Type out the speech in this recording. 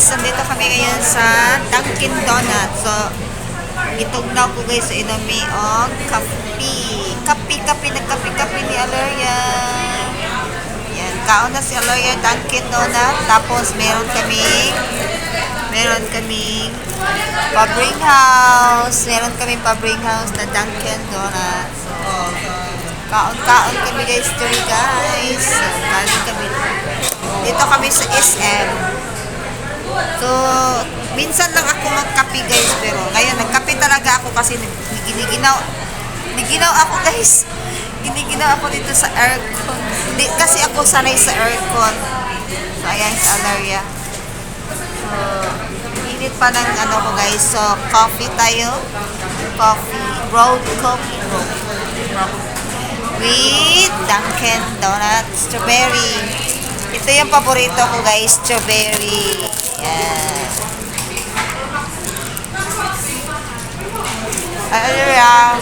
guys, nandito kami ngayon sa Dunkin Donuts. So, itugnaw ko guys sa inumi og. Kape, kape, nagkape-kape ni Aloria. Yan, kaon na si Aloria Dunkin Donuts. Tapos, meron kami meron kami pabring house. Meron kami pabring house na Dunkin Donuts. So, kaon-kaon kami guys today guys. So, kami. Dito kami sa SM. Minsan lang ako magkape guys, pero ngayon nagkape talaga ako kasi giniginaw, giniginaw ako guys. Giniginaw ako dito sa aircon. Hindi, kasi ako sanay sa aircon. So, ayan sa Alaria. So, init pa ng ano ko guys. So, coffee tayo. Coffee. Road coffee. Road. With Dunkin Donuts Strawberry. Ito yung paborito ko guys, strawberry. Yan. Alaria.